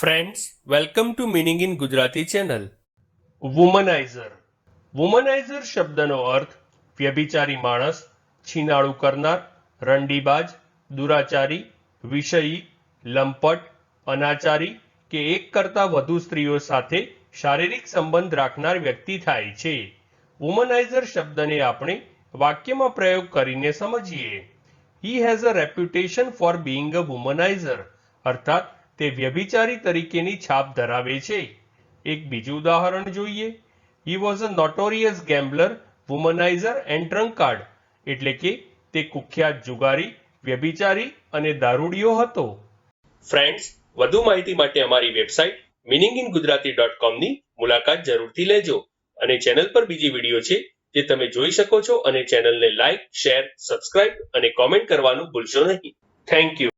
Friends welcome to meaning in Gujarati channel womaniser womaniser શબ્દનો અર્થ વ્યભિચારી માણસ છીનાળું કરનાર રંડીબાજ દુરાચારી વિષયી લંપટ અનાચારી કે એક કરતાં વધુ સ્ત્રીઓ સાથે શારીરિક સંબંધ રાખનાર વ્યક્તિ થાય છે વુમનાઇઝર શબ્દને આપણે વાક્યમાં પ્રયોગ કરીને સમજીએ he has a reputation for being a womaniser અર્થાત તે વ્યભિચારી તરીકેની છાપ ધરાવે છે. એક બીજું ઉદાહરણ જોઈએ. He was a notorious gambler womaniser and drunkard એટલે કે તે કુખ્યાત જુગારી, વ્યભિચારી અને દારૂડિયો હતો. ફ્રેન્ડ્સ વધુ માહિતી માટે અમારી website meaning in Gujarati dot કોમની મુલાકાત જરૂરથી લેજો અને ચેનલ પર બીજી વીડિયો છે જે તમે જોઈ શકો છો અને ચેનલને લાઇક શેર સબસ્ક્રાઇબ અને કોમેન્ટ કરવાનું ભૂલશો નહીં. Thank you